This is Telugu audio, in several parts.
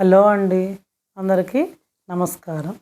హలో అండి. అందరికీ నమస్కారం.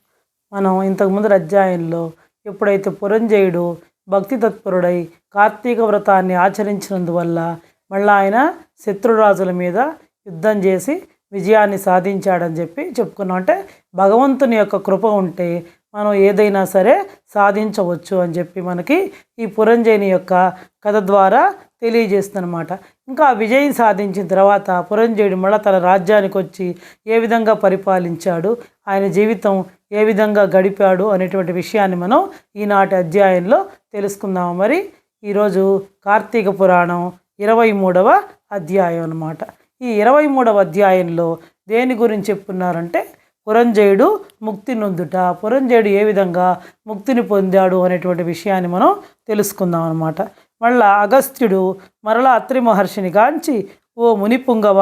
మనం ఇంతకుముందు అధ్యాయంలో ఎప్పుడైతే పురంజయుడు భక్తి తత్పరుడై కార్తీక వ్రతాన్ని ఆచరించినందువల్ల మళ్ళీ ఆయన శత్రురాజుల మీద యుద్ధం చేసి విజయాన్ని సాధించాడని చెప్పి చెప్పుకున్నాం. అంటే భగవంతుని యొక్క కృప ఉంటే మనం ఏదైనా సరే సాధించవచ్చు అని చెప్పి మనకి ఈ పురంజయుని యొక్క కథ ద్వారా తెలియజేస్తుందన్నమాట. ఇంకా విజయం సాధించిన తర్వాత పురంజయుడు మళ్ళా తన రాజ్యానికి వచ్చి ఏ విధంగా పరిపాలించాడు ఆయన జీవితం ఏ విధంగా గడిపాడు అనేటువంటి విషయాన్ని మనం ఈనాటి అధ్యాయంలో తెలుసుకుందాము మరి ఈరోజు కార్తీక పురాణం ఇరవై మూడవ అధ్యాయం అనమాట ఈ ఇరవై మూడవ అధ్యాయంలో దేని గురించి చెప్పున్నారంటే పురంజయుడు ముక్తి నొందుట పురంజయుడు ఏ విధంగా ముక్తిని పొందాడు అనేటువంటి విషయాన్ని మనం తెలుసుకుందాం అనమాట మళ్ళా అగస్త్యుడు మరలా అత్రి మహర్షిని గాంచి ఓ మునిపుంగవ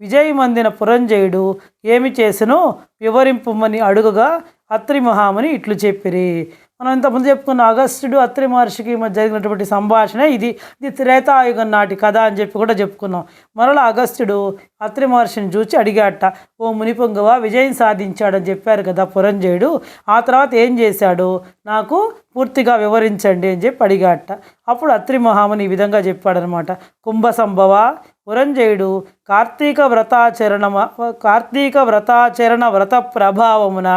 విజయమందిన పురంజయుడు ఏమి చేసినో వివరింపుమని అడుగగా అత్రి మహాముని ఇట్లు చెప్పిరి. మనం ఇంతకుముందు చెప్పుకున్న అగస్త్యుడు అత్రి మహర్షికి మధ్య జరిగినటువంటి సంభాషణ ఇది. ఇది త్రేతాయుగం నాటి కథ అని చెప్పి కూడా చెప్పుకున్నాం. మరలా అగస్త్యుడు అత్రి మహర్షిని చూచి అడిగాట ఓ మునిపొంగవ విజయం సాధించాడని చెప్పారు కదా పురంజయుడు. ఆ తర్వాత ఏం చేశాడు? నాకు పూర్తిగా వివరించండి అని చెప్పి అడిగాట. అప్పుడు అత్రి మహాముని ఈ విధంగా చెప్పాడనమాట. కుంభ సంభవ పురంజయుడు కార్తీక వ్రతాచరణ కార్తీక వ్రతాచరణ వ్రత ప్రభావమున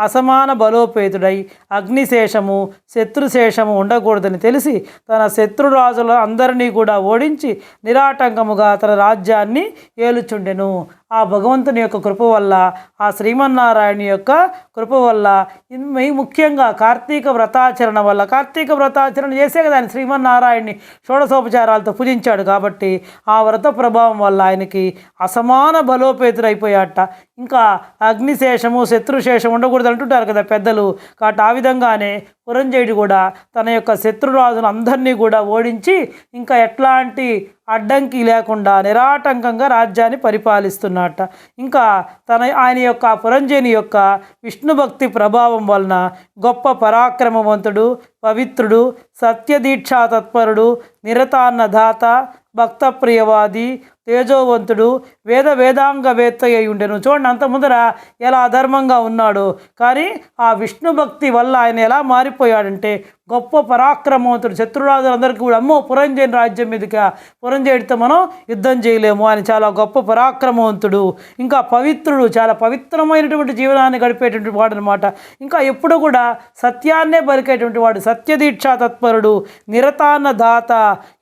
అసమాన బలోపేతుడై అగ్నిశేషము శత్రుశేషము ఉండకూడదని తెలిసి తన శత్రురాజుల అందరినీ కూడా ఓడించి నిరాటంకముగా తన రాజ్యాన్ని ఏలుచుండెను. ఆ భగవంతుని యొక్క కృప వల్ల ఆ శ్రీమన్నారాయణ యొక్క కృప వల్ల ముఖ్యంగా కార్తీక వ్రతాచరణ వల్ల కార్తీక వ్రతాచరణ చేసే కదా ఆయన శ్రీమన్నారాయణ్ణి షోడశోపచారాలతో పూజించాడు కాబట్టి ఆ వ్రత ప్రభావం వల్ల ఆయనకి అసమాన బలోపేతుడైపోయాట ఇంకా అగ్నిశేషము శత్రుశేషం ఉండకూడదు అంటుంటారు కదా పెద్దలు. కాబట్టి ఆ విధంగానే పురంజయుడు కూడా తన యొక్క శత్రురాజును అందరినీ కూడా ఓడించి ఇంకా ఎట్లాంటి అడ్డంకి లేకుండా నిరాటంకంగా రాజ్యాన్ని పరిపాలిస్తున్నట్ట ఇంకా తన ఆయన యొక్క పురంజయుని యొక్క విష్ణు భక్తి ప్రభావం వలన గొప్ప పరాక్రమవంతుడు పవిత్రుడు సత్యదీక్షా తత్పరుడు నిరతాన్నదాత భక్తప్రియవాది తేజోవంతుడు వేద వేదాంగవేత్త అయి ఉండెను. చూడండి అంత ముందర ఎలా అధర్మంగా ఉన్నాడు. కానీ ఆ విష్ణు భక్తి వల్ల ఆయన ఎలా మారిపోయాడంటే గొప్ప పరాక్రమవంతుడు. శత్రురాజులందరికీ కూడా అమ్మో పురంజయుని రాజ్యం మీదకి పురంజయుడితో మనం యుద్ధం చేయలేము ఆయన చాలా గొప్ప పరాక్రమవంతుడు ఇంకా పవిత్రుడు చాలా పవిత్రమైనటువంటి జీవనాన్ని గడిపేటువంటి వాడు అనమాట ఇంకా ఎప్పుడు కూడా సత్యాన్నే పలికేటువంటి వాడు సత్యదీక్షా తత్పరుడు నిరతాన్న దాత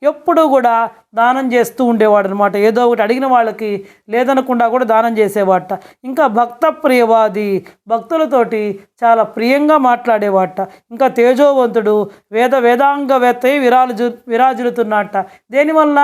ఎప్పుడూ కూడా దానం చేస్తూ ఉండేవాడు అనమాట ఏదో ఒకటి అడిగిన వాళ్ళకి లేదనకుండా కూడా దానం చేసేవాట. ఇంకా భక్త ప్రియవాది భక్తులతోటి చాలా ప్రియంగా మాట్లాడేవాట. ఇంకా తేజోవంతుడు వేద వేదాంగవేత్త విరాలు విరాజులుతున్నట్ట దేనివల్ల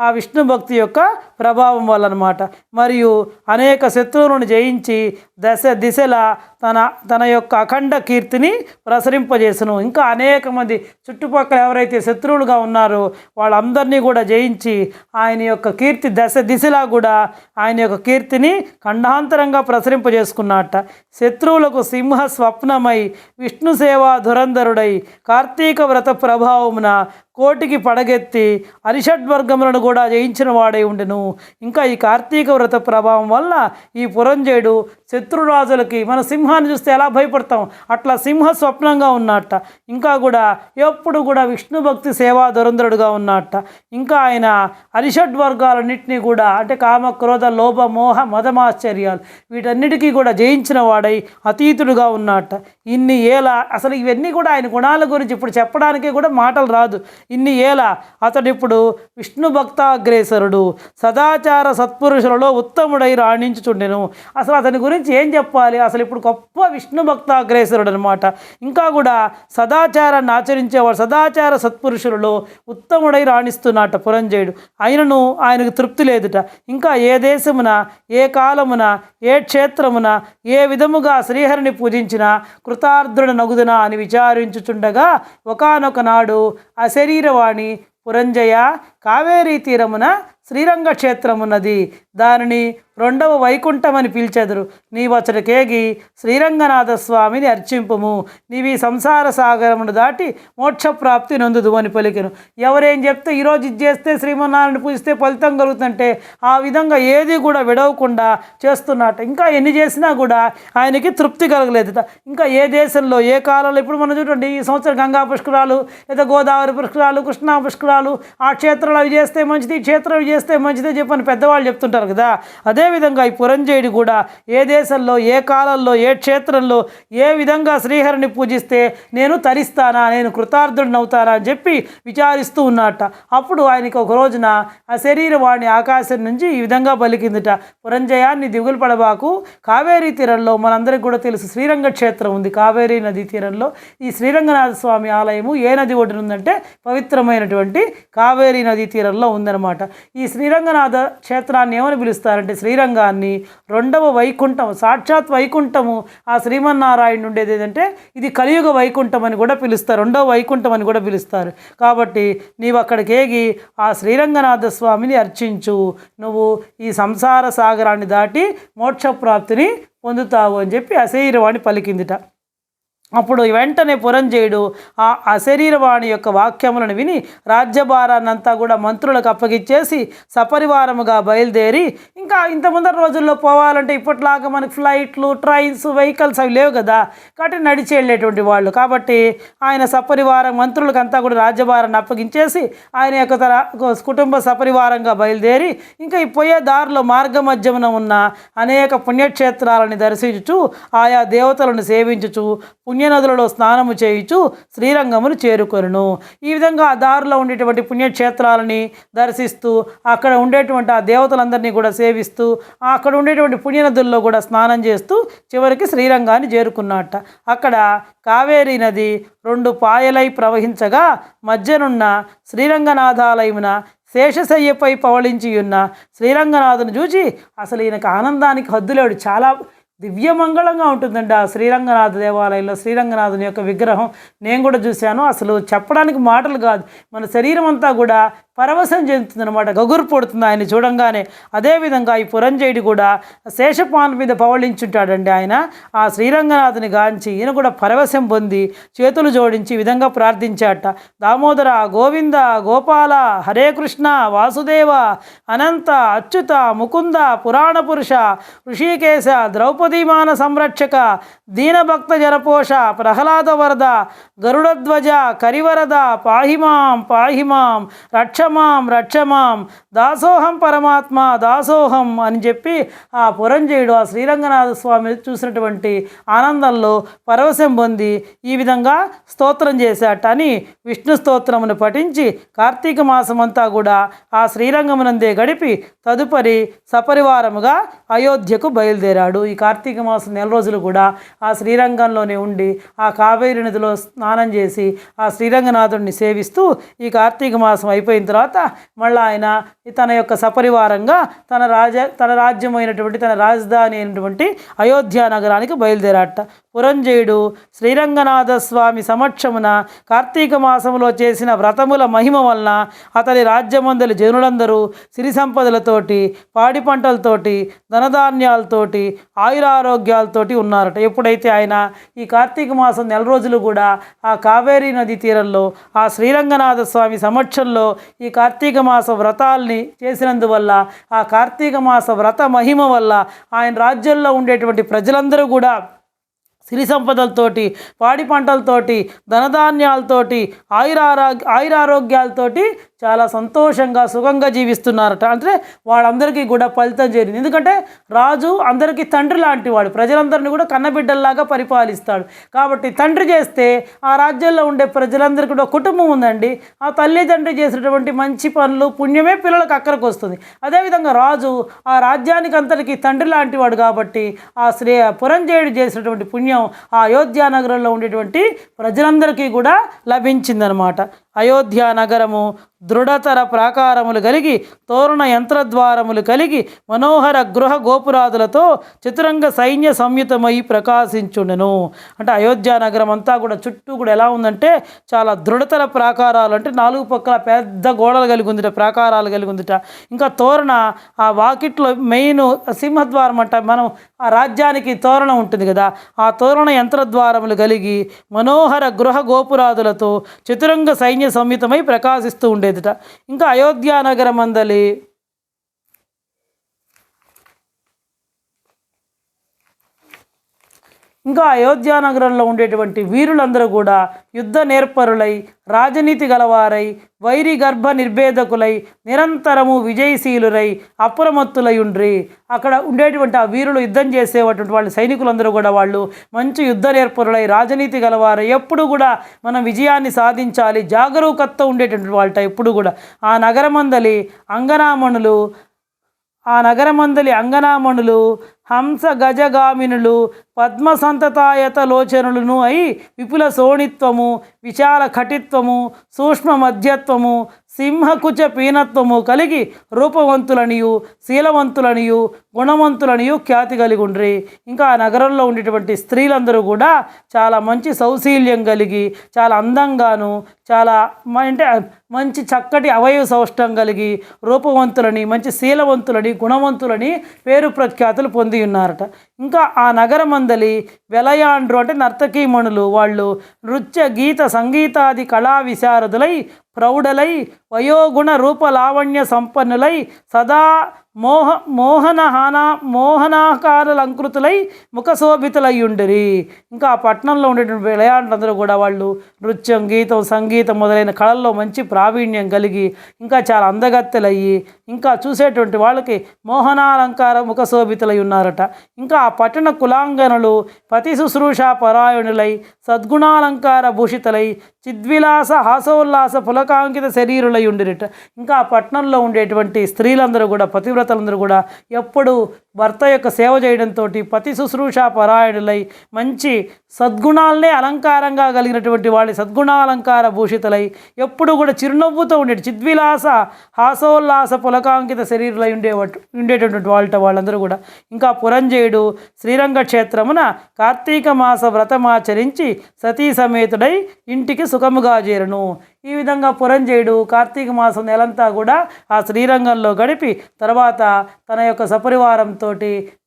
ఆ విష్ణు భక్తి యొక్క ప్రభావం వల్ల అనమాట మరియు అనేక శత్రువులను జయించి దశ దిశల తన తన యొక్క అఖండ కీర్తిని ప్రసరింపజేసను. ఇంకా అనేక మంది చుట్టుపక్కల ఎవరైతే శత్రువులుగా ఉన్నారో వాళ్ళందరినీ కూడా జయించి ఆయన యొక్క కీర్తి దశ దిశలా కూడా ఆయన యొక్క కీర్తిని ఖండాంతరంగా ప్రసరింపజేసుకున్నట్ట శత్రువులకు సింహ స్వప్నమై విష్ణు సేవా ధురంధరుడై కార్తీక వ్రత ప్రభావమున కోటికి పడగెత్తి అరిషడ్వర్గములను కూడా జయించిన వాడై ఉండెను. ఇంకా ఈ కార్తీక వ్రత ప్రభావం వల్ల ఈ పురంజయుడు శత్రురాజులకి మన సింహాన్ని చూస్తే ఎలా భయపడతాం? అట్లా సింహ స్వప్నంగా ఉన్నట్ట ఇంకా కూడా ఎప్పుడు కూడా విష్ణు భక్తి సేవా దురంధరుడుగా ఉన్నట్ట ఇంకా ఆయన అరిషడ్ వర్గాలన్నింటినీ కూడా అంటే కామ క్రోధ లోభ మోహ మదమాశ్చర్యాలు వీటన్నిటికీ కూడా జయించిన వాడై అతీతుడుగా ఉన్నట్ట ఇన్ని ఏల అసలు ఇవన్నీ కూడా ఆయన గుణాల గురించి ఇప్పుడు చెప్పడానికి కూడా మాటలు రాదు. ఇన్ని ఏల అతడు ఇప్పుడు విష్ణు భక్తాగ్రేసరుడు సదాచార సత్పురుషులలో ఉత్తముడై రాణించుచుండెను. అసలు అతని గురించి ఏం చెప్పాలి? అసలు ఇప్పుడు గొప్ప విష్ణు భక్తాగ్రేసరుడు అనమాట ఇంకా కూడా సదాచారాన్ని ఆచరించేవాడు సదాచార సత్పురుషులలో ఉత్తముడై రాణిస్తున్నట పురంజయుడు. ఆయనను ఆయనకు తృప్తి లేదుట. ఇంకా ఏ దేశమున ఏ కాలమున ఏ క్షేత్రమున ఏ విధముగా శ్రీహరిని పూజించిన కృతార్థుడు నగుదునా అని విచారించుచుండగా ఒకనొక నాడు శరీరవాణి పురంజయ కావేరీ తీరమున శ్రీరంగ క్షేత్రమున్నది దానిని రెండవ వైకుంఠం అని పిలిచెదరు. నీవచటకేగి శ్రీరంగనాథ స్వామిని అర్చింపుము. నీవి సంసార సాగరమును దాటి మోక్షప్రాప్తి నొందుదు అని పలికెను. ఎవరేం చెప్తే ఈరోజు ఇది చేస్తే శ్రీమన్నారాయణ పూజిస్తే ఫలితం కలుగుతుంటే ఆ విధంగా ఏది కూడా విడవకుండా చేస్తున్నట ఇంకా ఎన్ని చేసినా కూడా ఆయనకి తృప్తి కలగలేదు. ఇంకా ఏ దేశంలో ఏ కాలంలో ఇప్పుడు మనం చూడండి ఈ సంవత్సరం గంగా పుష్కరాలు లేదా గోదావరి పుష్కరాలు కృష్ణా పుష్కరాలు ఆ క్షేత్రాలు అవి చేస్తే మంచిది ఈ క్షేత్రం అవి చేస్తే మంచిది చెప్పని పెద్దవాళ్ళు చెప్తుంటారు. కదా. అదేవిధంగా ఈ పురంజయుడు కూడా ఏ దేశంలో ఏ కాలంలో ఏ క్షేత్రంలో ఏ విధంగా శ్రీహరిని పూజిస్తే నేను తరిస్తానా నేను కృతార్థుడిని అవుతానా అని చెప్పి విచారిస్తూ ఉన్నట అప్పుడు ఆయనకి ఒక రోజున ఆ శరీరవాణి ఆకాశం నుంచి ఈ విధంగా పలికిందిట. పురంజయాన్ని దిగులు పడబాకు కావేరీ తీరంలో మనందరికీ కూడా తెలుసు శ్రీరంగ క్షేత్రం ఉంది. కావేరీ నదీ తీరంలో ఈ శ్రీరంగనాథ స్వామి ఆలయము ఏ నది ఒకటి ఉందంటే పవిత్రమైనటువంటి కావేరీ నదీ తీరంలో ఉందన్నమాట. ఈ శ్రీరంగనాథ క్షేత్రాన్ని ఏమని పిలుస్తారంటే శ్రీరంగాన్ని రెండవ వైకుంఠం సాక్షాత్ వైకుంఠము ఆ శ్రీమన్నారాయణ ఉండేది ఏదంటే ఇది కలియుగ వైకుంఠం అని కూడా పిలుస్తారు రెండవ వైకుంఠం అని కూడా పిలుస్తారు. కాబట్టి నీవు అక్కడికి ఏగి ఆ శ్రీరంగనాథ స్వామిని అర్చించు. నువ్వు ఈ సంసార సాగరాన్ని దాటి మోక్షప్రాప్తిని పొందుతావు అని చెప్పి అశరీరవాణి పలికిందిట. అప్పుడు వెంటనే పురంజయుడు ఆ అశరీరవాణి యొక్క వాక్యములను విని రాజ్యభారాన్నంతా కూడా మంత్రులకు అప్పగిచ్చేసి సపరివారముగా బయలుదేరి ఇంకా ఇంత ముందర రోజుల్లో పోవాలంటే ఇప్పట్లాగా మనకి ఫ్లైట్లు ట్రైన్స్ వెహికల్స్ అవి లేవు కదా కాబట్టి నడిచి వెళ్ళేటువంటి వాళ్ళు. కాబట్టి ఆయన సపరివారం మంత్రులకు అంతా కూడా రాజ్యభారాన్ని అప్పగించేసి ఆయన యొక్క తన కుటుంబ సపరివారంగా బయలుదేరి ఇంకా ఈ పోయే దారిలో మార్గ మధ్యమున ఉన్న అనేక పుణ్యక్షేత్రాలని దర్శించుచు ఆయా దేవతలను సేవించుచు పుణ్యనదులలో స్నానము చేయుచు శ్రీరంగమును చేరుకొనును. ఈ విధంగా ఆ దారిలో ఉండేటువంటి పుణ్యక్షేత్రాలని దర్శిస్తూ అక్కడ ఉండేటువంటి ఆ దేవతలందరినీ కూడా సేవిస్తూ అక్కడ ఉండేటువంటి పుణ్యనదుల్లో కూడా స్నానం చేస్తూ చివరికి శ్రీరంగాన్ని చేరుకున్నట్ట అక్కడ కావేరీ నది రెండు పాయలై ప్రవహించగా మధ్యనున్న శ్రీరంగనాథాలయమున శేషశయ్యపై పవళించి ఉన్న శ్రీరంగనాథుని చూచి అసలు ఈయనకు ఆనందానికి హద్దులేడు. చాలా దివ్యమంగళంగా ఉంటుందండి ఆ శ్రీరంగనాథ దేవాలయంలో శ్రీరంగనాథుని యొక్క విగ్రహం. నేను కూడా చూశాను. అసలు చెప్పడానికి మాటలు కాదు. మన శరీరం అంతా కూడా పరవశం చెందుతుంది అనమాట గగురు పడుతుంది ఆయన చూడంగానే. అదేవిధంగా ఈ పురంజయుడు కూడా శేషపాన్ మీద పవళించుంటాడండి ఆయన. ఆ శ్రీరంగనాథుని గాంచి ఈయన కూడా పరవశం పొంది చేతులు జోడించి ఈ విధంగా ప్రార్థించాట. దామోదర గోవింద గోపాల హరే కృష్ణ వాసుదేవ అనంత అచ్యుత ముకుంద పురాణ పురుష ఋషికేశ ద్రౌపదీమాన సంరక్షక దీనభక్త జరపోష ప్రహ్లాద వరద గరుడధ్వజ కరివరద పాహిమాం పాహిమాం రక్షమాం రక్షమాం దాసోహం పరమాత్మ దాసోహం అని చెప్పి ఆ పురంజయుడు ఆ శ్రీరంగనాథ స్వామి చూసినటువంటి ఆనందంలో పరవశం పొంది ఈ విధంగా స్తోత్రం చేశాటని విష్ణు స్తోత్రమును పఠించి కార్తీక మాసమంతా కూడా ఆ శ్రీరంగమునందే గడిపి తదుపరి సపరివారముగా అయోధ్యకు బయలుదేరాడు. ఈ కార్తీక మాసం నెల రోజులు కూడా ఆ శ్రీరంగంలోనే ఉండి ఆ కావేరి నదిలో స్నానం చేసి ఆ శ్రీరంగనాథుడిని సేవిస్తూ ఈ కార్తీక మాసం అయిపోయిన తర్వాత మళ్ళీ ఆయన తన యొక్క సపరివారంగా తన రాజ తన రాజ్యమైనటువంటి తన రాజధాని అయినటువంటి అయోధ్య నగరానికి బయలుదేరాట పురంజయుడు శ్రీరంగనాథ స్వామి సమక్షమున కార్తీక మాసములో చేసిన వ్రతముల మహిమ వలన అతని రాజ్యమందలి జనులందరూ సిరి సంపదలతోటి పాడి పంటలతోటి ధనధాన్యాలతోటి ఆయురారోగ్యాలతోటి ఉన్నారట. ఎప్పుడైతే ఆయన ఈ కార్తీక మాసం నెల రోజులు కూడా ఆ కావేరీ నది తీరంలో ఆ శ్రీరంగనాథ స్వామి సమక్షంలో ఈ కార్తీక మాస వ్రతాల్ని చేసినందువల్ల ఆ కార్తీక మాస వ్రత మహిమ వల్ల ఆయన రాజ్యంలో ఉండేటువంటి ప్రజలందరూ కూడా సిరి సంపదలతోటి పాడి పంటలతోటి ధనధాన్యాలతోటి ఆయురారో ఆయురారోగ్యాలతోటి చాలా సంతోషంగా సుఖంగా జీవిస్తున్నారట. అంటే వాళ్ళందరికీ కూడా ఫలితం చేరింది. ఎందుకంటే రాజు అందరికీ తండ్రి లాంటి వాడు ప్రజలందరినీ కూడా కన్నబిడ్డల్లాగా పరిపాలిస్తాడు. కాబట్టి తండ్రి చేస్తే ఆ రాజ్యంలో ఉండే ప్రజలందరికీ కూడా కుటుంబం ఉందండి. ఆ తల్లిదండ్రి చేసినటువంటి మంచి పనులు పుణ్యమే పిల్లలకు అక్కడికి వస్తుంది. అదేవిధంగా రాజు ఆ రాజ్యానికి అంతటికి తండ్రి లాంటి వాడు కాబట్టి ఆ శ్రీ పురంజయుడు చేసినటువంటి పుణ్యం ఆ అయోధ్యానగరంలో ఉండేటువంటి ప్రజలందరికీ కూడా లభించిందనమాట. అయోధ్య నగరము దృఢతర ప్రాకారములు కలిగి తోరణ యంత్రద్వారములు కలిగి మనోహర గృహ గోపురాదులతో చతురంగ సైన్య సంయుతమై ప్రకాశించుండెను. అంటే అయోధ్య నగరం అంతా కూడా చుట్టూ కూడా ఎలా ఉందంటే చాలా దృఢతర ప్రాకారాలు. అంటే నాలుగు పక్కల పెద్ద గోడలు కలిగి ఉందిట ప్రాకారాలు కలిగి ఉందిట. ఇంకా తోరణ ఆ వాకిట్లో మెయిన్ సింహద్వారం అంట మనం ఆ రాజ్యానికి తోరణ ఉంటుంది కదా ఆ తోరణ యంత్రద్వారములు కలిగి మనోహర గృహ గోపురాదులతో చతురంగ సైన్య సంయుతమై ప్రకాశిస్తూ ఉండేదిట. ఇంకా అయోధ్య నగరం అందలి ఇంకా అయోధ్య నగరంలో ఉండేటువంటి వీరులందరూ కూడా యుద్ధ నేర్పరులై రాజనీతి గలవారై వైరి గర్భ నిర్భేదకులై నిరంతరము విజయశీలురై అప్రమత్తులై ఉండ్రి అక్కడ ఉండేటువంటి ఆ వీరులు యుద్ధం చేసేటువంటి వాళ్ళ సైనికులందరూ కూడా వాళ్ళు మంచి యుద్ధ నేర్పరులై రాజనీతి గలవారై ఎప్పుడు కూడా మనం విజయాన్ని సాధించాలి జాగరూకత ఉండేటువంటి వాళ్ళట ఎప్పుడు కూడా. ఆ నగరమందలి అంగనామణులు ఆ నగరమందలి అంగనామణులు హంస గజగామినులు పద్మ సంతతాయత లోచనులను అయి విపుల శోణిత్వము విశాల కటిత్వము సూక్ష్మ మధ్యత్వము సింహకుచ పీనత్వము కలిగి రూపవంతులనియు శీలవంతులనియు గుణవంతులనియు ఖ్యాతి కలిగి ఉండ్రి ఇంకా ఆ నగరంలో ఉండేటువంటి స్త్రీలందరూ కూడా చాలా మంచి సౌశీల్యం కలిగి చాలా అందంగాను చాలా అంటే మంచి చక్కటి అవయవ సౌష్టం కలిగి రూపవంతులని మంచి శీలవంతులని గుణవంతులని పేరు ప్రఖ్యాతులు పొంది ఉన్నారట. ఇంకా ఆ నగరమందలి వెలయాండ్రు అంటే నర్తకీమణులు వాళ్ళు నృత్య గీత సంగీతాది కళా విశారదులై ప్రౌఢలై వయోగుణ రూపలావణ్య సంపన్నులై సదా మోహ మోహనహాన మోహనాకారలంకృతులై ముఖశోభితులై ఉండిరి ఇంకా ఆ పట్టణంలో ఉండేటువంటి విளைయాళ్ళందరూ కూడా వాళ్ళు నృత్యం గీతం సంగీతం మొదలైన కళల్లో మంచి ప్రావీణ్యం కలిగి ఇంకా చాలా అందగత్తెలయ్యి ఇంకా చూసేటువంటి వాళ్ళకి మోహనాలంకార ముఖశోభితులై ఉన్నారట. ఇంకా ఆ పట్టణ కులాంగనులు పతి శుశ్రూష పరాయణులై సద్గుణాలంకార భూషితులై చిద్విలాస హాసోల్లాస పులకాంకిత శరీరులై ఉండిరట. ఇంకా ఆ పట్టణంలో ఉండేటువంటి స్త్రీలందరూ కూడా దేవతలందరూ కూడా ఎప్పుడు భర్త యొక్క సేవ చేయడంతో పతి శుశ్రూష పరాయణులై మంచి సద్గుణాలనే అలంకారంగా కలిగినటువంటి వాళ్ళ సద్గుణాలంకార భూషితులై ఎప్పుడు కూడా చిరునవ్వుతో ఉండేటి చిద్విలాస హాసోల్లాస పులకాంకిత శరీరులై ఉండే ఉండేటటువంటి వాళ్ళ వాళ్ళందరూ కూడా ఇంకా పురంజయుడు శ్రీరంగ క్షేత్రమున కార్తీక మాస వ్రతమాచరించి సతీ సమేతుడై ఇంటికి సుఖముగా చేరును. ఈ విధంగా పురంజయుడు కార్తీక మాసం నెలంతా కూడా ఆ శ్రీరంగంలో గడిపి తర్వాత తన యొక్క సపరివారంతో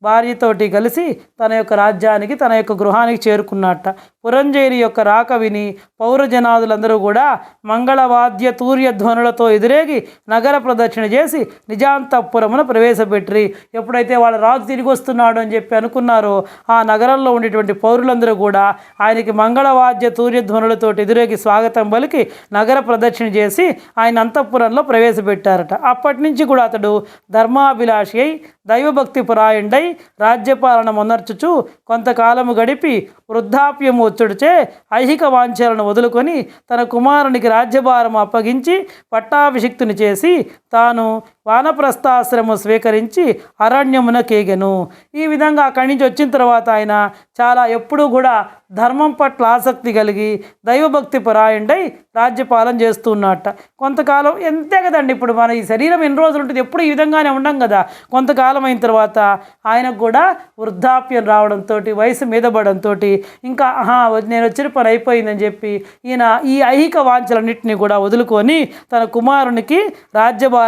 భార్యతోటి కలిసి తన యొక్క రాజ్యానికి తన యొక్క గృహానికి చేరుకున్నట్ట పురంజేరి యొక్క రాక విని పౌరజనాదులందరూ కూడా మంగళవాద్య తూర్యధ్వనులతో ఎదురేగి నగర ప్రదక్షిణ చేసి నిజాంతపురమును ప్రవేశపెట్టిరి. ఎప్పుడైతే వాళ్ళ రాజు తిరిగి వస్తున్నాడు అని చెప్పి అనుకున్నారో ఆ నగరంలో ఉండేటువంటి పౌరులందరూ కూడా ఆయనకి మంగళవాద్య తూర్యధ్వనులతో ఎదురేగి స్వాగతం పలికి నగర ప్రదక్షిణ చేసి ఆయన అంతఃపురంలో ప్రవేశపెట్టారట. అప్పటి నుంచి కూడా అతడు ధర్మాభిలాషి అయి దైవభక్తి పురాయుండై రాజ్యపాలన మొనర్చుచు కొంతకాలము గడిపి వృద్ధాప్యము పుత్రుడిచే ఐహిక వాంఛలను వదులుకొని తన కుమారునికి రాజ్యభారం అప్పగించి పట్టాభిషిక్తుని చేసి తాను వానప్రస్థాశ్రమం స్వీకరించి అరణ్యమున కేగెను ఈ విధంగా అక్కడి నుంచి వచ్చిన తర్వాత ఆయన చాలా ఎప్పుడూ కూడా ధర్మం పట్ల ఆసక్తి కలిగి దైవభక్తి పరాయుండై రాజ్యపాలన చేస్తున్నట్ట. కొంతకాలం ఎంతే కదండి ఇప్పుడు మన ఈ శరీరం ఎన్ని రోజులు ఉంటుంది? ఎప్పుడు ఈ విధంగానే ఉండం కదా. కొంతకాలం అయిన తర్వాత ఆయనకు కూడా వృద్ధాప్యం రావడంతో వయసు మీద పడంతో ఇంకా ఆహా నేను వచ్చిన పని అయిపోయిందని చెప్పి ఈయన ఈ ఐహిక వాంఛలన్నింటినీ కూడా వదులుకొని తన కుమారునికి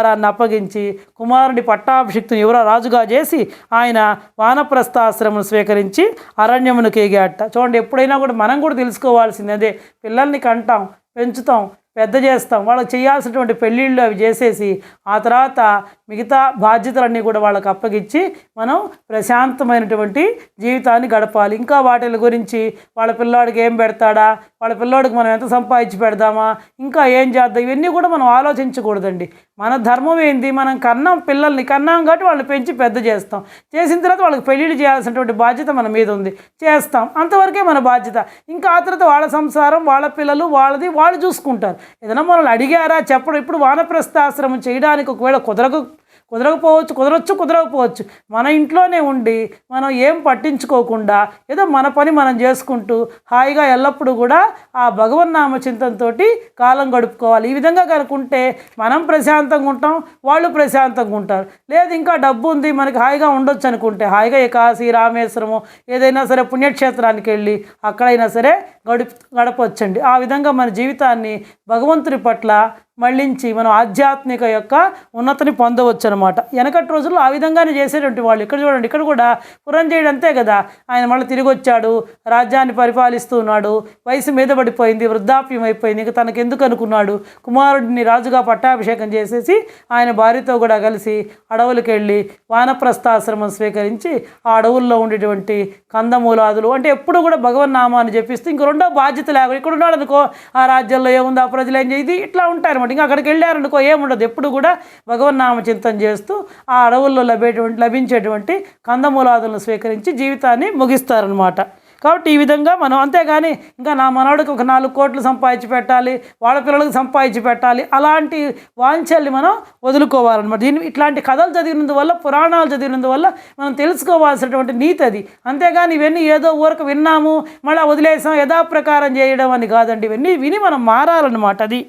రాజ్యభారాన్ని అప్పగించి కుమారుని పట్టాభిషిక్తుని ఎవరో రాజుగా చేసి ఆయన వానప్రస్థాశ్రమం స్వీకరించి అరణ్యమును ఎగాట చూడండి ఎప్పుడైనా కూడా మనం కూడా తెలుసుకోవాల్సింది అదే. పిల్లల్ని కంటాం పెంచుతాం పెద్ద చేస్తాం వాళ్ళకి చేయాల్సినటువంటి పెళ్ళిళ్ళు అవి చేసేసి ఆ తర్వాత మిగతా బాధ్యతలన్నీ కూడా వాళ్ళకి అప్పగించి మనం ప్రశాంతమైనటువంటి జీవితాన్ని గడపాలి. ఇంకా వాటి గురించి వాళ్ళ పిల్లాడికి ఏం పెడతాడా? వాళ్ళ పిల్లోడికి మనం ఎంత సంపాదించి పెడదామా? ఇంకా ఏం చేద్దాం? ఇవన్నీ కూడా మనం ఆలోచించకూడదండి. మన ధర్మం ఏంది? మనం కన్నాం పిల్లల్ని కన్నాం కాబట్టి వాళ్ళని పెంచి పెద్ద చేస్తాం. చేసిన తర్వాత వాళ్ళకి పెళ్ళిళ్ళు చేయాల్సినటువంటి బాధ్యత మన మీద ఉంది. చేస్తాం. అంతవరకే మన బాధ్యత. ఇంకా ఆ తర్వాత వాళ్ళ సంసారం వాళ్ళ పిల్లలు వాళ్ళది వాళ్ళు చూసుకుంటారు. ఏదైనా మనల్ని అడిగారా? చెప్పడం ఇప్పుడు వానప్రస్థాశ్రమం చేయడానికి ఒకవేళ కుదరక కుదరకపోవచ్చు కుదరొచ్చు కుదరకపోవచ్చు. మన ఇంట్లోనే ఉండి మనం ఏం పట్టించుకోకుండా ఏదో మన పని మనం చేసుకుంటూ హాయిగా ఎల్లప్పుడూ కూడా ఆ భగవన్నామ చింతనతో కాలం గడుపుకోవాలి. ఈ విధంగా కనుకుంటే మనం ప్రశాంతంగా ఉంటాం వాళ్ళు ప్రశాంతంగా ఉంటారు. లేదు ఇంకా డబ్బు ఉంది మనకి హాయిగా ఉండొచ్చు అనుకుంటే హాయిగా ఈ కాశీ రామేశ్వరము ఏదైనా సరే పుణ్యక్షేత్రానికి వెళ్ళి అక్కడైనా సరే గడుపు గడపవచ్చండి ఆ విధంగా మన జీవితాన్ని భగవంతుని పట్ల మళ్ళించి మనం ఆధ్యాత్మిక యొక్క ఉన్నతిని పొందవచ్చు అనమాట వెనకటి రోజుల్లో ఆ విధంగానే చేసేటువంటి వాళ్ళు ఇక్కడ చూడండి ఇక్కడ కూడా పురంజయుడు అంతే కదా. ఆయన మళ్ళీ తిరిగి వచ్చాడు రాజ్యాన్ని పరిపాలిస్తూ ఉన్నాడు వయసు మీద పడిపోయింది వృద్ధాప్యం అయిపోయింది ఇంకా తనకు ఎందుకు అనుకున్నాడు? కుమారుడిని రాజుగా పట్టాభిషేకం చేసేసి ఆయన భార్యతో కూడా కలిసి అడవులకు వెళ్ళి వానప్రస్థాశ్రమం స్వీకరించి ఆ అడవుల్లో ఉండేటువంటి కందమూలాదులు అంటే ఎప్పుడు కూడా భగవన్ నామాన్ని చెప్పిస్తూ ఇంక రెండో బాధ్యత లేకుండా ఇక్కడ ఉన్నాడు అనుకో ఆ రాజ్యంలో ఏముంది? ఆ ప్రజలు ఏం చేయదు? ఇట్లా అనమాట ఇంకా అక్కడికి వెళ్ళారనుకో ఏముండదు. ఎప్పుడు కూడా భగవన్నామ చింతన చేస్తూ ఆ అడవుల్లో లభేటువంటి లభించేటువంటి కందమూలాదులను స్వీకరించి జీవితాన్ని ముగిస్తారనమాట కాబట్టి ఈ విధంగా మనం అంతేగాని ఇంకా నా మనవాడికి ఒక నాలుగు కోట్లు సంపాదించి పెట్టాలి వాళ్ళ పిల్లలకు సంపాదించి పెట్టాలి అలాంటి వాంఛల్ని మనం వదులుకోవాలన్నమాట. దీన్ని ఇట్లాంటి కథలు చదివినందువల్ల పురాణాలు చదివినందువల్ల మనం తెలుసుకోవాల్సినటువంటి నీతి అది. అంతేగాని ఇవన్నీ ఏదో ఊరకు విన్నాము మళ్ళీ వదిలేసాం యథాప్రకారం చేయడం అని కాదండి. ఇవన్నీ విని మనం మారాలన్నమాట అది.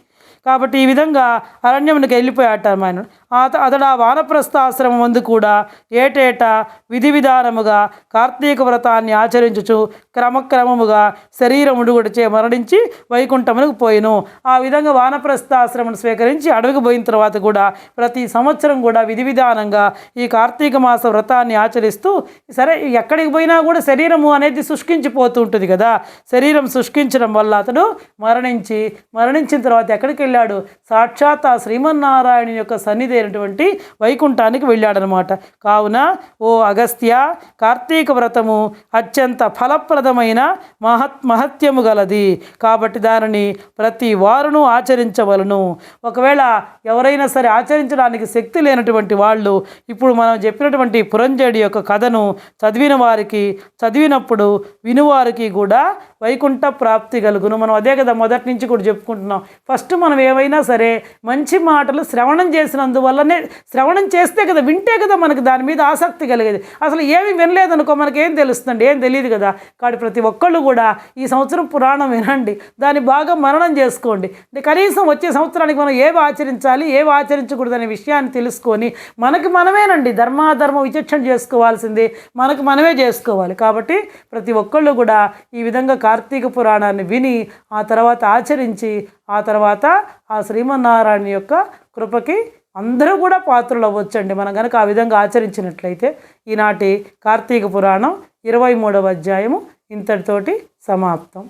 కాబట్టి ఈ విధంగా అరణ్యమునికి వెళ్ళిపోయాట ఆయన అతడు ఆ వానప్రస్థాశ్రమం వందు కూడా ఏటేటా విధి విధానముగా కార్తీక వ్రతాన్ని ఆచరించుచు క్రమక్రమముగా శరీరముడు చే మరణించి వైకుంఠమునకు పోయిను. ఆ విధంగా వానప్రస్థాశ్రమం స్వీకరించి అడవికి పోయిన తర్వాత కూడా ప్రతి సంవత్సరం కూడా విధి విధానంగా ఈ కార్తీక మాస వ్రతాన్ని ఆచరిస్తూ సరే ఎక్కడికి పోయినా కూడా శరీరము అనేది శుష్కించిపోతూ ఉంటుంది కదా. శరీరం శుష్కించడం వల్ల అతడు మరణించి మరణించిన తర్వాత ఎక్కడికి వెళ్ళాడు? సాక్షాత్ ఆ శ్రీమన్నారాయణ యొక్క సన్నిధి అయినటువంటి వైకుంఠానికి వెళ్ళాడనమాట. కావున ఓ అగస్త్య కార్తీక వ్రతము అత్యంత ఫలప్రదమైన మహత్ మహత్యము గలది. కాబట్టి దానిని ప్రతి వారును ఆచరించవలను. ఒకవేళ ఎవరైనా సరే ఆచరించడానికి శక్తి లేనటువంటి వాళ్ళు ఇప్పుడు మనం చెప్పినటువంటి పురంజేడి యొక్క కథను చదివిన వారికి చదివినప్పుడు వినువారికి కూడా వైకుంఠ ప్రాప్తి కలుగును. మనం అదే కదా మొదటి నుంచి కూడా చెప్పుకుంటున్నాం. ఫస్ట్ మనం ఏవైనా సరే మంచి మాటలు శ్రవణం చేసినందువల్లనే శ్రవణం చేస్తే కదా వింటే కదా మనకి దాని మీద ఆసక్తి కలిగేది. అసలు ఏమి వినలేదనుకో మనకి ఏం తెలుస్తుంది ఏం తెలియదు కదా. కాబట్టి ప్రతి ఒక్కళ్ళు కూడా ఈ సంవత్సరం పురాణం వినండి. దాన్ని బాగా మరణం చేసుకోండి. అంటే కనీసం వచ్చే సంవత్సరానికి మనం ఏవి ఆచరించాలి ఏవి ఆచరించకూడదు అనే విషయాన్ని తెలుసుకొని మనకి మనమేనండి ధర్మాధర్మ విచక్షణ చేసుకోవాల్సింది. మనకు మనమే చేసుకోవాలి. కాబట్టి ప్రతి ఒక్కళ్ళు కూడా ఈ విధంగా కార్తీక పురాణాన్ని విని ఆ తర్వాత ఆచరించి ఆ తర్వాత ఆ శ్రీమన్నారాయణ యొక్క కృపకి అందరూ కూడా పాత్రలు అవ్వచ్చండి. మనం కనుక ఆ విధంగా ఆచరించినట్లయితే ఈనాటి కార్తీక పురాణం ఇరవై మూడవ అధ్యాయము ఇంతటితోటి సమాప్తం.